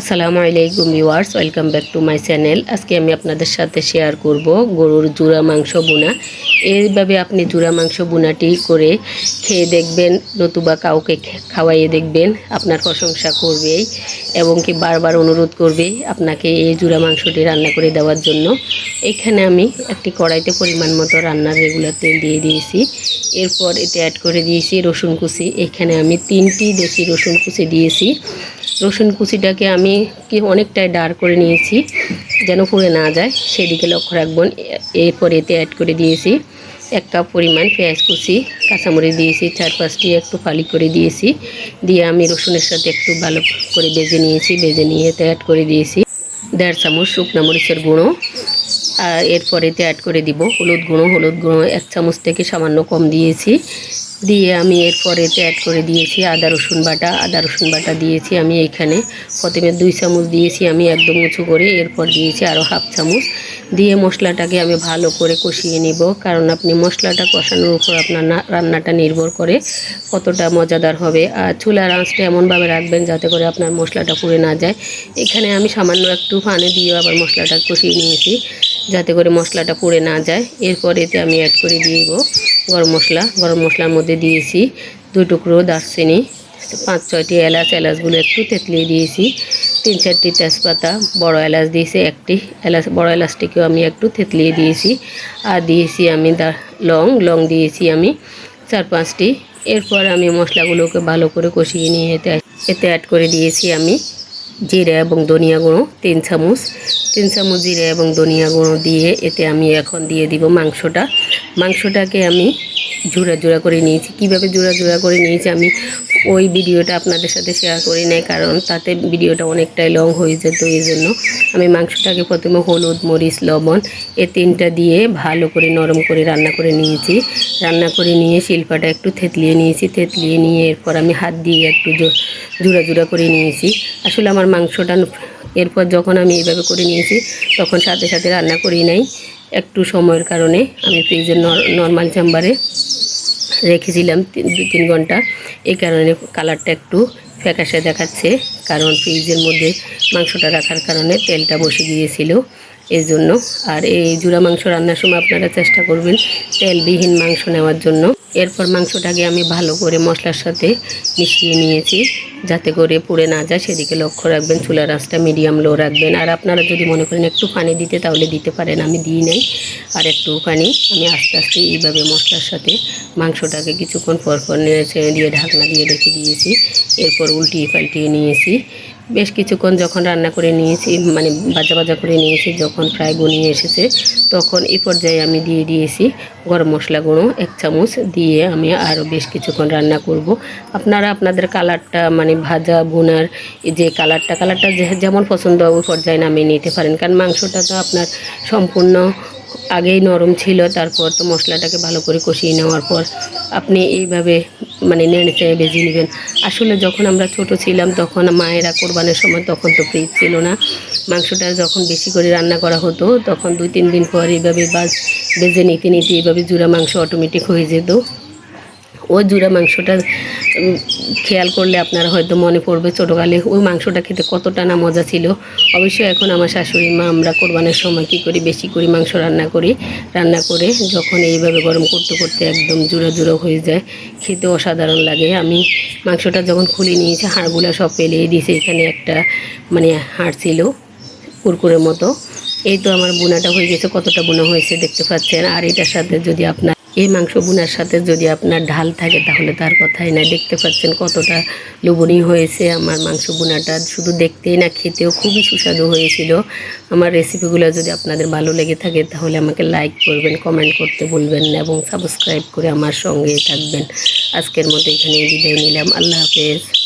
আসসালামু আলাইকুম viewers, welcome back to my channel. আজকে আমি আপনাদের সাথে শেয়ার করব গরুর জুড়া মাংস বোনা। এইভাবে আপনি জুড়া মাংস বোনাটি করে খেয়ে দেখবেন, নতুবা কাউকে খাওয়াইয়ে দেখবেন, আপনার প্রশংসা করবেই এবং কি বারবার অনুরোধ করবে আপনাকে এই জুড়া মাংসটি রান্না করে দেওয়ার জন্য। এখানে আমি একটি কড়াইতে পরিমাণ মতো রান্নার রেগুলার তেল দিয়ে দিয়েছি। এরপর এতে অ্যাড করে দিয়েছি রসুন কুচি। এখানে আমি তিনটি দেশি রসুন কুচি দিয়েছি। রসুন কুচিটাকে আমি কি অনেকটাই ডার করে নিয়েছি, যেন পুড়ে না যায়। সেদিকে লক্ষ্য রাখবেন, এরপর এতে অ্যাড করে দিয়েছি এক কাপ পরিমাণ পেঁয়াজ কুচি, কাঁচামরিচ দিয়েছি, চার পাঁচটি একটু ফালি করে দিয়েছি। দিয়ে আমি রসুনের সাথে একটু ভালো করে বেজে নিয়েছি বেজে নিয়ে এতে অ্যাড করে দিয়েছি দেড় চামচ শুকনো মরিচের গুঁড়ো। আর এরপর এতে অ্যাড করে দিব হলুদ গুঁড়ো হলুদ গুঁড়ো এক চামচ থেকে সামান্য কম দিয়েছি। দিয়ে আমি এরপর এতে অ্যাড করে দিয়েছি আদা, রসুন বাটা। আদা, রসুন বাটা দিয়েছি আমি এখানে। প্রথমে দুই চামচ দিয়েছি আমি একদম উঁচু করে, এরপর দিয়েছি আরও হাফ চামচ। দিয়ে মশলাটাকে আমি ভালো করে কষিয়ে নিব, কারণ আপনি মশলাটা কষানোর উপর আপনার রান্নাটা নির্ভর করে কতটা মজাদার হবে। আর চুলার আঁচটা এমনভাবে রাখবেন যাতে করে আপনার মশলাটা পুড়ে না যায়। এখানে আমি সামান্য একটু পানি দিয়ে আবার মশলাটা কষিয়ে নিয়েছি। যাতে করে মশলাটা পুড়ে না যায়। এরপর এতে আমি অ্যাড করে দিব গরম মশলা। গরম মশলার মধ্যে দিয়েছি দুই টুকরো দারচিনি, পাঁচ ছয়টি এলাচ। এলাচগুলো একটু তেতলিয়ে দিয়েছি। তিন চারটি তেজপাতা, বড় এলাচ দিয়েছি একটি। এলাচ, বড় এলাচটিকেও আমি একটু তেতলিয়ে দিয়েছি। আর দিয়েছি আমি লং লং দিয়েছি আমি চার পাঁচটি। এরপর আমি মশলাগুলোকে ভালো করে কষিয়ে নিয়ে এতে এতে অ্যাড করে দিয়েছি আমি জিরা এবং ধনিয়া গুঁড়ো, তিন চামচ। তিন চামচ জিরা এবং ধনিয়া গুঁড়ো দিয়ে এতে আমি এখন দিয়ে দিব মাংসটা। মাংসটাকে আমি জোড়া জোড়া করে নিয়েছি। কীভাবে জোড়া জোড়া করে নিয়েছি আমি ওই ভিডিওটা আপনাদের সাথে শেয়ার করি নাই, কারণ তাতে ভিডিওটা অনেকটাই লং হয়ে যেত, এই জন্য আমি মাংসটাকে প্রথমে হলুদ, মরিচ, লবণ, এ তিনটা দিয়ে ভালো করে নরম করে রান্না করে নিয়েছি। রান্না করে নিয়ে শিল্পাটা একটু থেতলিয়ে নিয়েছি, থেতলিয়ে নিয়ে এরপর আমি হাত দিয়ে একটু জোড়া জোড়া করে নিয়েছি। আসলে আমার মাংসটা এরপর যখন আমি এইভাবে করে নিয়েছি, তখন সাথে সাথে রান্না করি নাই। একটু সময়ের কারণে আমি ফ্রিজের নর্মাল চেম্বারে রেখেছিলাম দু তিন ঘণ্টা। এই কারণে কালারটা একটু ফ্যাকাশে দেখাচ্ছে, কারণ ফ্রিজের মধ্যে মাংসটা রাখার কারণে তেলটা বসে গিয়েছিল। এই জন্য আর এই জুড়া মাংস রান্নার সময় আপনারা চেষ্টা করবেন তেলবিহীন মাংস নেওয়ার জন্য। এরপর মাংসটাকে আমি ভালো করে মশলার সাথে মিশিয়ে নিয়েছি, যাতে করে পুড়ে না যায়। সেদিকে লক্ষ্য রাখবেন, চুলার আঁচটা মিডিয়াম লো রাখবেন। আর আপনারা যদি মনে করেন একটু পানি দিতে, তাহলে দিতে পারেন, আমি দিই নাই। আর একটু পানি, আমি আস্তে আস্তে এইভাবে মশলার সাথে মাংসটাকে কিছুক্ষণ পর পর নেড়ে দিয়ে ঢাকনা দিয়ে রেখে দিয়েছি। এরপর উল্টিয়ে পাল্টিয়ে নিয়েছি। বেশ কিছুক্ষণ যখন রান্না করে নিয়েছি মানে ভাজা ভাজা করে নিয়েছি, যখন প্রায় গনিয়ে এসেছে, তখন এই পর্যায়ে আমি দিয়ে দিয়েছি গরম মশলা গুঁড়ো, এক চামচ দিয়ে আমি আরও বেশ কিছুক্ষণ রান্না করব। আপনারা আপনাদের কালারটা মানে ভাজা বোনার যে কালারটা কালারটা যেমন পছন্দ ওই পর্যায়ে নামিয়ে নিতে পারেন। কারণ মাংসটা তো আপনার সম্পূর্ণ আগেই নরম ছিল, তারপর তো মশলাটাকে ভালো করে কষিয়ে নেওয়ার পর আপনি এইভাবে মানে নেড়ে চেড়ে বেজে নেবেন। আসলে যখন আমরা ছোট ছিলাম তখন মায়েরা কোরবানের সময় তখন তো ফ্রিজ ছিল না। মাংসটা যখন বেশি করে রান্না করা হতো তখন দুই তিন দিন পর এইভাবে বাস বেজে নিতে নিতে এইভাবে জুড়া মাংস অটোমেটিক হয়ে যেত। ও জুড়া মাংসটা খেয়াল করলে আপনারা হয়তো মনে পড়বে ছোটোকালে ওই মাংসটা খেতে কতটা না মজা ছিল। অবশ্যই এখন আমার শাশুড়ি মা আমরা কোরবানের সময় কী করি, বেশি করে মাংস রান্না করি। রান্না করে যখন এইভাবে গরম করতে করতে একদম জুড়ো জুড়ো হয়ে যায়, খেতে অসাধারণ লাগে। আমি মাংসটা যখন খুলে নিয়েছি, হাড়গুলো সব পেলিয়ে দিয়েছি, এখানে একটা মানে হাড় ছিল কুরকুরের মতো। এই তো আমার বোনাটা হয়ে গেছে, কতটা বোনা হয়েছে দেখতে পাচ্ছেন। আর এটার সাথে যদি আপনার এই মাংস বোনার সাথে যদি আপনার ঢাল থাকে, তাহলে তার কথাই না দেখতে পাচ্ছেন কতটা লবণী হয়েছে আমার মাংস বোনাটা। শুধু দেখতেই না, খেতেও খুবই সুস্বাদু হয়েছিল। আমার রেসিপিগুলো যদি আপনাদের ভালো লেগে থাকে, তাহলে আমাকে লাইক করবেন কমেন্ট করতে বলবেন না এবং সাবস্ক্রাইব করে আমার সঙ্গে থাকবেন। আজকের মতো এখানে বিদায় নিলাম। আল্লাহ হাফেজ।